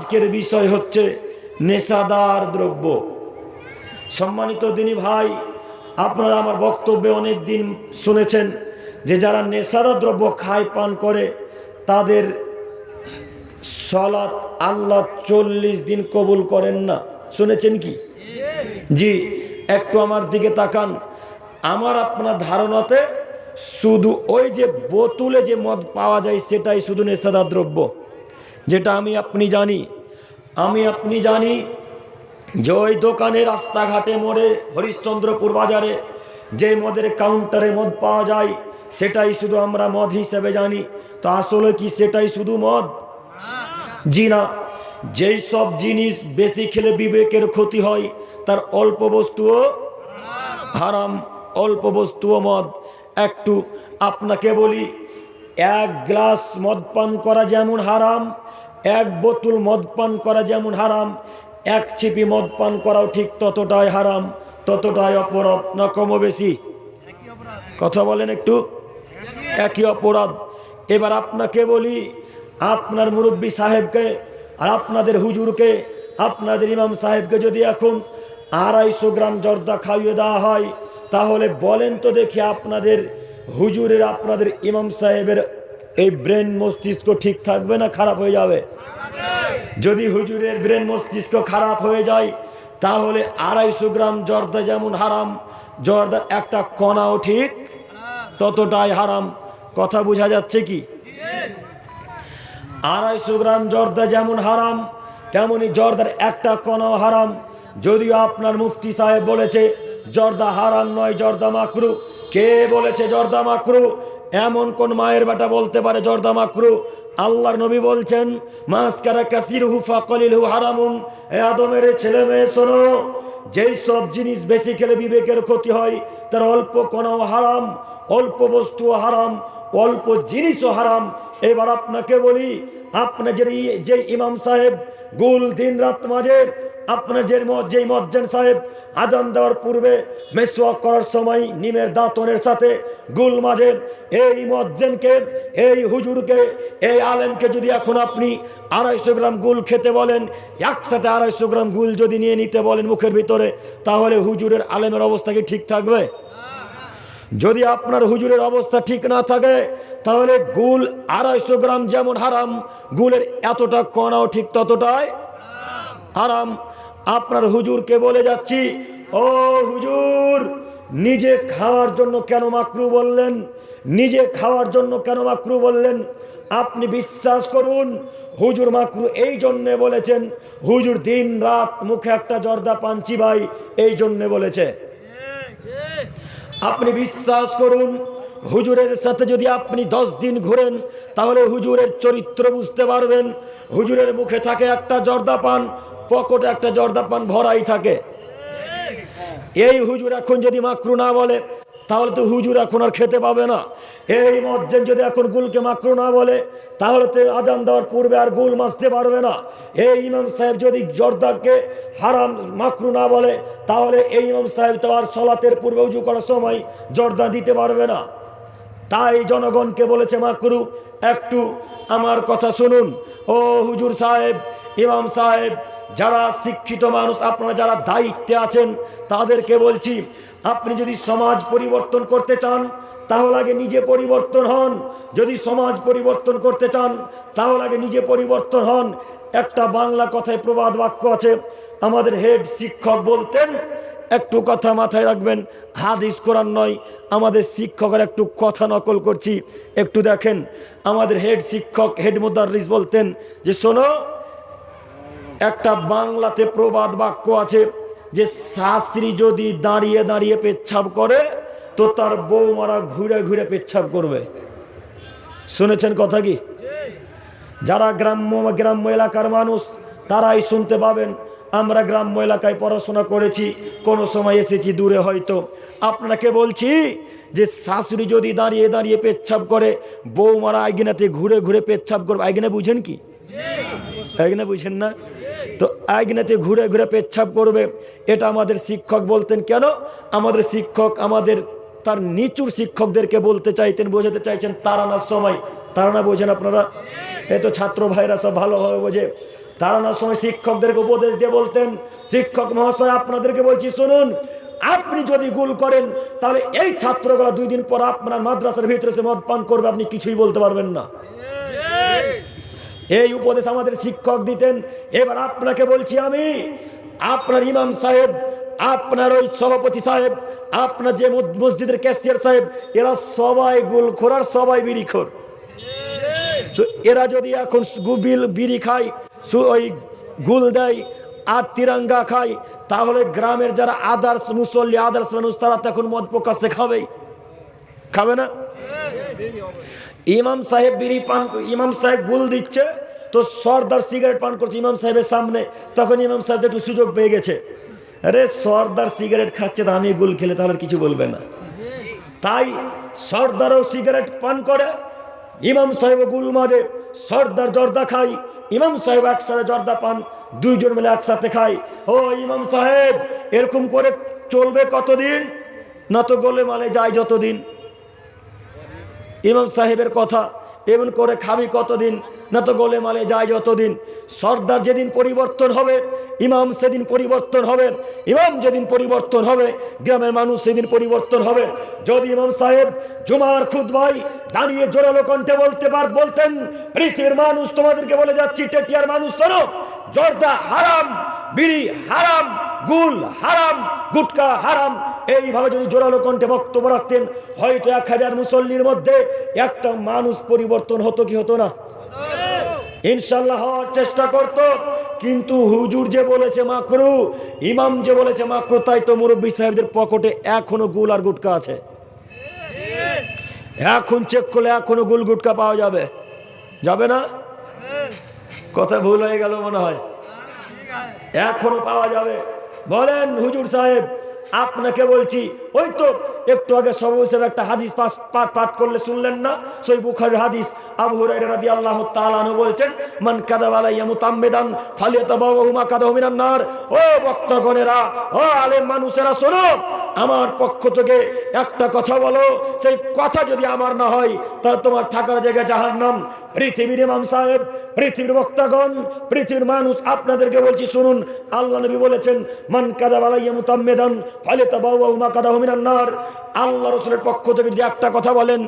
আজকের বিষয় হচ্ছে নেশাদার দ্রব্য। সম্মানিত দিনী ভাই, আপনারা আমার বক্তব্যে অনেক দিন শুনেছেন যে যারা নেশাদার দ্রব্য খায়, পান করে, তাদের সলাৎ আল্লাহ চল্লিশ দিন কবুল করেন না। শুনেছেন কি? জি, একটু আমার দিকে তাকান। আমার আপনার ধারণাতে শুধু ওই যে বোতলে যে মদ পাওয়া যায়, সেটাই শুধু নেশাদার দ্রব্য। যেটা আমি আপনি জানি, আমি আপনি জানি, যে ওই দোকানে রাস্তাঘাটে মোড়ে হরিশ্চন্দ্রপুর বাজারে যে মদের কাউন্টারে মদ পাওয়া যায়, সেটাই শুধু আমরা মদ হিসেবে জানি। তো আসলে কি সেটাই শুধু মদ? জি না। যেই সব জিনিস বেশি খেলে বিবেকের ক্ষতি হয়, তার অল্প বস্তুও হারাম, অল্প বস্তুও মদ। একটু আপনাকে বলি, এক গ্লাস মদ পান করা যেমন হারাম এক বোতল মদ পান করা যেমন হারাম, এক ছিপি মদ পান করাও ঠিক ততটাই হারাম, ততটাই অপরাধ, না কমও বেশি। কথা বলেন একটু? একই অপরাধ। এবার আপনাকে বলি, আপনার মুরব্বী সাহেবকে আর আপনাদের হুজুরকে, আপনাদের ইমাম সাহেবকে যদি এখন আড়াইশো গ্রাম জর্দা খাইয়ে দেওয়া হয়, তাহলে বলেন তো দেখি আপনাদের হুজুরের, আপনাদের ইমাম সাহেবের এই ব্রেন মস্তিষ্ক ঠিক থাকবে না, খারাপ হয়ে যাবে? যদি হুজুরের ব্রেন মস্তিষ্ক খারাপ হয়ে যায়, তাহলে আড়াইশো গ্রাম জর্দা যেমন হারাম জর্দার একটা কণাও ঠিক ততটাই হারাম। কথা বোঝা যাচ্ছে কি? আড়াইশো গ্রাম জর্দা যেমন হারাম, তেমনি জর্দার একটা কণাও হারাম। যদিও আপনার মুফতি সাহেব বলেছে, জর্দা হারাম নয়, জর্দা মাকরু। কে বলেছে জর্দা মাকরু? এমন কোন মায়ের বেটা বলতে পারে, জর্দা মাকরু? আল্লাহর নবী বলছেন, মাসকারা কাসির হুফা কলিল হু হারামুন। এ আদমের ছেলে মেয়ে, শোনো, যেই সব জিনিস বেশি খেলে বিবেকের ক্ষতি হয়, তার অল্প কণাও হারাম, অল্প বস্তুও হারাম, অল্প জিনিসও হারাম। এবার আপনাকে বলি আপনার যে যে ইমাম সাহেব, গুল দিন রাত মাঝে, আপনার যে যেই মজ্জেন সাহেব আজান দেওয়ার পূর্বে মেসওয়াক করার সময় নিমের দাঁতনের সাথে গুল মাঝে এই মজ্জেনকে এই হুজুরকে, এই আলেমকে যদি এখন আপনি আড়াইশো গ্রাম গুল খেতে বলেন, একসাথে আড়াইশো গ্রাম গুল যদি নিয়ে নিতে বলেন মুখের ভিতরে, তাহলে হুজুরের আলেমের অবস্থা কি ঠিক থাকবে? যদি আপনার হুজুরের অবস্থা ঠিক না থাকে, তাহলে গুল আড়াইশো গ্রাম যেমন হারাম, গুলের এতটা কণাও ঠিক ততটাই হারাম। আপনার হুজুরকে বলে যাচ্ছি, ও হুজুর, নিজে খাওয়ার জন্য কেন মাকরু বললেন? নিজে খাওয়ার জন্য কেন মাকরু বললেন? আপনি বিশ্বাস করুন, হুজুর মাকরু এই জন্যে বলেছেন, হুজুর দিন রাত মুখে একটা জর্দা পাঞ্চি ভাই এই জন্যে বলেছে। আপনি বিশ্বাস করুন হুজুরের সাথে যদি আপনি দশ দিন ঘুরেন, তাহলে হুজুরের চরিত্র বুঝতে পারবেন। হুজুরের মুখে থাকে একটা জর্দা পান, পকেটে একটা জর্দা পান ভরাই থাকে। এই হুজুর এখন যদি মাকরু না বলে, তাহলে তো হুজুর এখন আর খেতে পাবে না। এই মজ্জেন যদি এখন গুলকে মাকরু না বলে, তাহলে তো আজান দেওয়ার পূর্বে আর গুল মাসতে পারবে না। এই ইমাম সাহেব যদি জর্দাকে হারাম মাকরু না বলে, তাহলে এই ইমাম সাহেব তো আর সলাতের পূর্বে উজু করার সময় জর্দা দিতে পারবে না। তাই জনগণকে বলেছে মাকরু একটু আমার কথা শুনুন। ও হুজুর সাহেব, ইমাম সাহেব, যারা শিক্ষিত মানুষ, আপনারা যারা দায়িত্বে আছেন, তাদেরকে বলছি, আপনি যদি সমাজ পরিবর্তন করতে চান, তাহলে আগে নিজে পরিবর্তন হন। যদি সমাজ পরিবর্তন করতে চান, তাহলে আগে নিজে পরিবর্তন হন। একটা বাংলা কথায় প্রবাদ বাক্য আছে, আমাদের হেড শিক্ষক বলতেন একটু কথা মাথায় রাখবেন। হাদিস কোরআন নয়, আমাদের শিক্ষকের একটু কথা নকল করছি। একটু দেখেন, আমাদের হেড শিক্ষক, হেড মুদারিস বলতেন যে, শোনো, একটা বাংলাতে প্রবাদ বাক্য আছে যে, শাস্ত্রী যদি দাঁড়িয়ে দাঁড়িয়ে পেচ্ছাপ করে, তো তার বৌমারা ঘুরে ঘুরে পেচ্ছাপ করবে। শুনেছেন কথা কি? যারা গ্রাম্য গ্রাম্য এলাকার মানুষ, তারাই শুনতে পাবেন। আমরা গ্রাম্য এলাকায় পড়াশোনা করেছি, কোনো সময় এসেছি দূরে হয়তো। আপনাকে বলছি যে শাশুড়ি যদি দাঁড়িয়ে দাঁড়িয়ে পেচ্ছাপ করে, বৌমারা আইগিনাতে ঘুরে ঘুরে পেচ্ছাপ করবে। আইগিনা বুঝেন কি? আইগিনা বুঝেন না? তো আইগিনাতে ঘুরে ঘুরে পেচ্ছাপ করবে, এটা আমাদের শিক্ষক বলতেন কেন? আমাদের শিক্ষক আমাদের, তার নিচুর শিক্ষকদেরকে বলতে চাইতেন, বোঝাতে চাইছেন তারানার সময়। তারানা বোঝেন আপনারা? এই তো ছাত্র ভাইরা সব ভালোভাবে বোঝে। তাড়ানোর সময় শিক্ষকদেরকে উপদেশ দিয়ে বলতেন, শিক্ষক মহাশয়, আপনাদেরকে বলছি, শুনুন, আপনি যদি গুল করেন, তাহলে এই ছাত্রগুলো দুই দিন পর আপনার মাদ্রাসার ভিতরে সে মদ পান করবে, আপনি কিছুই বলতে পারবেন না। এই উপদেশ আমাদের শিক্ষক দিতেন। এবার আপনাকে বলছি আমি, আপনার ইমাম সাহেব, আপনার ওই সভাপতি সাহেব, আপনার যে মসজিদের ক্যাশিয়ার সাহেব, এরা সবাই গুলখোর আর সবাই বিড়িখোর। তো এরা যদি এখন গুবিল বিড়ি খায় ওই গুল দেয়, আর তিরঙ্গা খায়, তাহলে গ্রামের যারা আদার্স মুসল্লি, আদার্স মানুষ, তারা তখন মদ প্রকাশ্যে খাবেই খাবে না? ইমাম সাহেব বিড়ি পান, ইমাম সাহেব গুল দিচ্ছে, তো সর্দার সিগারেট পান করছে ইমাম সাহেবের সামনে, তখন ইমাম সাহেব একটু সুযোগ পেয়ে গেছে। আরে সর্দার সিগারেট খাচ্ছে তো আমি গুল খেলে তাহলে কিছু বলবে না। তাই সর্দারও সিগারেট পান করে, ইমাম সাহেব গুল মাঝে, সর্দার জর্দা খাই ইমাম সাহেব একসাথে জর্দা পান, দুইজন মিলে একসাথে খাই ও ইমাম সাহেব, এরকম করে চলবে কতদিন? না তো গোলে মালে যায় যতদিন। ইমাম সাহেবের কথা, এমন করে খাবি কতদিন? না তো গোলে মালে যায় যতদিন। সর্দার যেদিন পরিবর্তন হবে, ইমাম সেদিন পরিবর্তন হবে, ইমাম যেদিন পরিবর্তন হবে, গ্রামের মানুষ সেদিন পরিবর্তন হবে। যদি ইমাম সাহেব জুমার খুদ ভাই দাঁড়িয়ে জোরালো কণ্ঠে বলতে পার, বলতেন, পৃথিবীর মানুষ তোমাদেরকে বলে যাচ্ছি, টেটিয়ার মানুষ, শোনো, জর্দা হারাম, বিড়ি হারাম, গুল হারাম, গুটকা হারাম। এইভাবে যদি জোরালো কণ্ঠে বক্তব্য রাখতেন, হয়তো এক হাজার মুসল্লির মধ্যে একটা মানুষ পরিবর্তন হতো কি হতো না? ইনশাল্লাহ হওয়ার চেষ্টা করত, কিন্তু হুজুর যে বলেছে মাকরু, ইমাম যে বলেছে মাকরু, তাই তো মুরব্বী সাহেবদের পকেটে এখনও গুল আর গুটকা আছে। এখন চেক করলে এখনও গুল গুটকা পাওয়া যাবে। যাবে না? কথা ভুল হয়ে গেল মনে হয়। এখনও পাওয়া যাবে। বলেন হুজুর সাহেব, আপনাকে বলছি, ওই তো একটু আগে সব হিসেবে একটা হাদিস পাঠ করলে শুনলেন না? সই বুখারের হাদিস। আবু হুরাইরা রাদিয়াল্লাহু তাআলা আনহু বলছেন, মান কাযাবা আলাইয়া মুতাম্মিদান ফালিয়াতাবাওয়াহু মাকাদাহু মিনান নার। ও বক্তগণেরা ও আলেম মানুষেরা, শোনো, আমার পক্ষ থেকে একটা কথা বলো। সেই কথা যদি আমার না হয়, তাহলে তোমার থাকার জায়গা জাহান্নাম। পৃথিবীর ইমাম সাহেব, পৃথিবীর বক্তাগণ, পৃথিবীর মানুষ, আপনাদেরকে বলছি, শুনুন, আল্লাহ নবী বলেছেন, মান কাদা বালাইয়া মুতাম্মেদান ফালে তাবাউ মা কাদা হমিনান্নার আল্লাহ রসুলের পক্ষ থেকে যদি একটা কথা বলেন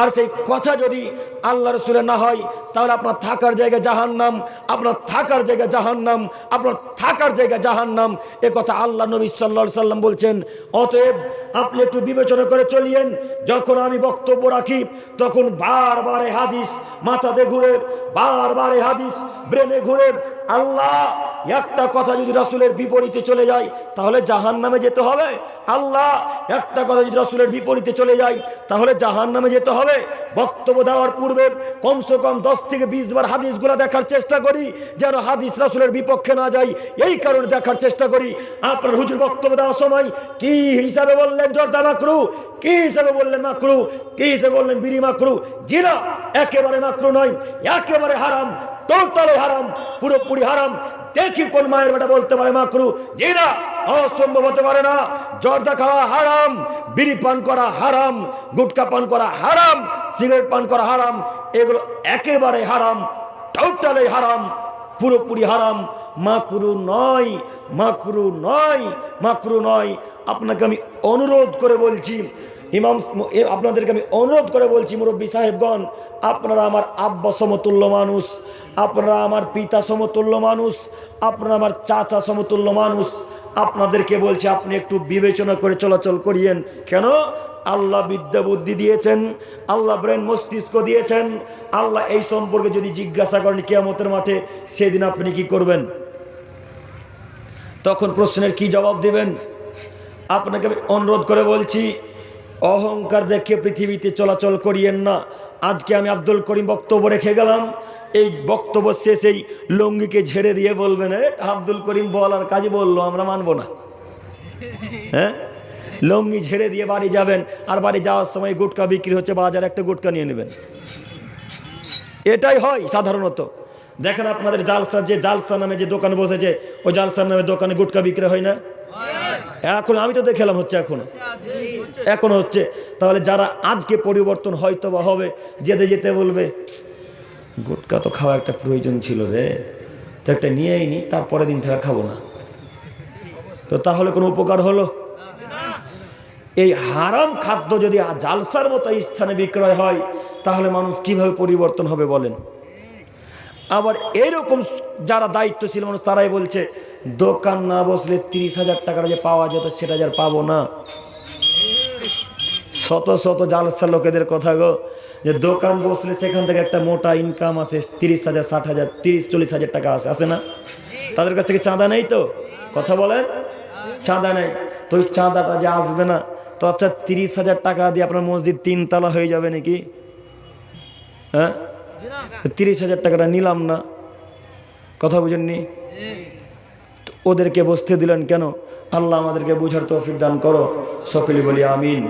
আর সেই কথা যদি আল্লাহ রসুলে না হয়, তাহলে আপনার থাকার জায়গা জাহান নাম আপনার থাকার জায়গা জাহান নাম আপনার থাকার জায়গা জাহান্নাম। এ কথা আল্লাহ নবী সাল্লা সাল্লাম বলছেন। অতএব আপনি একটু বিবেচনা করে চলিয়েন। যখন আমি বক্তব্য রাখি, তখন বারবার হাদিস মাথাতে ঘুরে, বারবার হাদিস ব্রেনে ঘুরে, আল্লাহ, একটা কথা যদি রাসুলের বিপরীতে চলে যায়, তাহলে জাহান নামে যেতে হবে। আল্লাহ, একটা কথা যদি রাসুলের বিপরীতে চলে যায়, তাহলে জাহান নামে যেতে হবে। বক্তব্য দেওয়ার পূর্বে কমসে কম দশ থেকে বিশ বার হাদিসগুলো দেখার চেষ্টা করি, যেন হাদিস রাসুলের বিপক্ষে না যায় এই কারণে দেখার চেষ্টা করি। আপনার হুজুর বক্তব্য দেওয়ার সময় কি হিসাবে বললেন জর্দা মাকরু? কি হিসাবে বললেন মাকরু? কি হিসাবে বললেন বিড়ি মাকরু? জিনা একেবারে মাকরু নয়, একেবারে হারাম। টোটালে হারাম, পুরোপুরি হারাম। দেখি কোন মায়ের বেটা বলতে পারে মাকরু। যে না, অসম্ভব হতে পারে না। জর্দা খাওয়া হারাম, বিড়ি পান করা হারাম, গুটকা পান করা হারাম, সিগারেট পান করা হারাম, এগুলো একেবারে হারাম, টোটালে হারাম, পুরোপুরি হারাম। মাকরু নয় মাকরু নয় মাকরু নয়। আপনাকে আমি অনুরোধ করে বলছি ইমাম আপনাদেরকে আমি অনুরোধ করে বলছি, মুরব্বী সাহেবগণ, আপনারা আমার আব্বা সমতুল্য মানুষ, আপনারা আমার পিতা সমতুল্য মানুষ, আপনারা আমার চাচা সমতুল্য মানুষ, আপনাদেরকে বলছি, আপনি একটু বিবেচনা করে চলাচল করিয়েন। কেন? আল্লাহ বিদ্যা বুদ্ধি দিয়েছেন, আল্লাহ ব্রেন মস্তিষ্ক দিয়েছেন, আল্লাহ এই সম্পর্কে যদি জিজ্ঞাসা করেন কেয়ামতের মাঠে, সেদিন আপনি কি করবেন? তখন প্রশ্নের কি জবাব দেবেন? আপনাকে আমি অনুরোধ করে বলছি অহংকার দেখে পৃথিবীতে চলাচল করিয়েন না। আজকে আমি আব্দুল করিম বক্তব্য রেখে গেলাম। এই বক্তব্য শেষেই লঙ্গিকে ঝেড়ে দিয়ে বলবেন "এ, আব্দুল করিম বলার কাজে বলল আমরা মানবো না। হ্যাঁ? লঙ্গি ঝেড়ে দিয়ে বাড়ি যাবেন আর বাড়ি যাওয়ার সময় গুটকা বিক্রি হচ্ছে বাজার একটা গুটকা নিয়ে নেবেন। এটাই হয় সাধারণত। দেখেন আপনাদের জালসা যে জালসা নামে যে দোকান বসেছে ওই জালসার নামে দোকানে গুটকা বিক্রি হয় না? এখন আমি তো দেখলাম হচ্ছে এখনও। এখনও হচ্ছে, তাহলে যারা আজকে পরিবর্তন হয়তো বা হবে, যেতে যেতে বলবে, গুটকা তো খাওয়া একটা প্রয়োজন ছিল রে। তো একটা নিয়েই নি, তারপরের দিন থেকে খাব না। তো তাহলে কোনো উপকার হলো? এই হারাম খাদ্য যদি জালসার মতো স্থানে বিক্রয় হয়, তাহলে মানুষ কীভাবে পরিবর্তন হবে বলেন? আবার এরকম যারা দায়িত্বশীল মানুষ, তারাই বলছে, দোকান না বসলে তিরিশ হাজার টাকার যে পাওয়া যেত, সেটা যে আর পাবো না। শত শত জালসা লোকেদের কথা গো, যে দোকান বসলে সেখান থেকে একটা মোটা ইনকাম আসে, তিরিশ হাজার, ষাট হাজার, তিরিশ, চল্লিশ হাজার টাকা আসে আসে না? তাদের কাছ থেকে চাঁদা নেই তো? কথা বলেন। চাঁদা নেই। তো ওই চাঁদাটা যে আসবে না, তো আচ্ছা তিরিশ হাজার টাকা দিয়ে আপনার মসজিদ তিনতলা হয়ে যাবে নাকি? হ্যাঁ? তিরিশ হাজার টাকাটা নিলাম না। কথা বুঝেননি? ওদেরকে বসতে দিলেন কেন? আল্লাহ আমাদেরকে বুঝার তৌফিক দান করো। সকলে বলি আমিন।